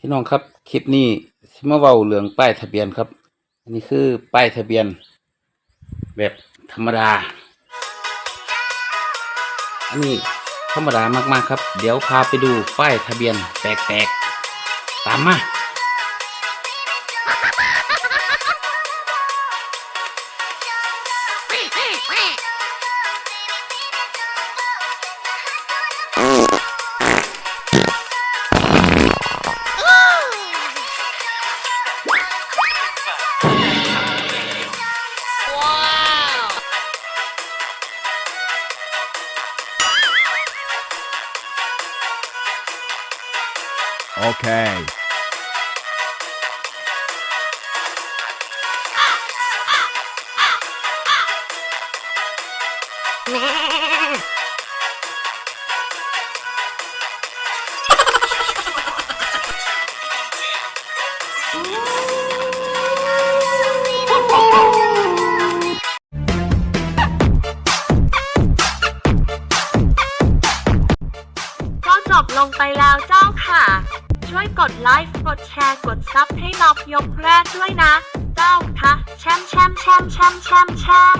พี่น้องครับคลิปนี้สิมาเว้าเรื่องป้ายทะเบียนครับ อันนี้คือป้ายทะเบียน แบบธรรมดา อันนี้ธรรมดามากๆครับ เดี๋ยวพาไปดูป้ายทะเบียนแปลกๆตามมา Okay. ก็จบลงไปแล้วเจ้าค่ะ ช่วยกดไลค์กดแชร์กดซับให้ล็อกยกแรกด้วยนะเจ้าคะแชมแชมแชมแชมแชมแชม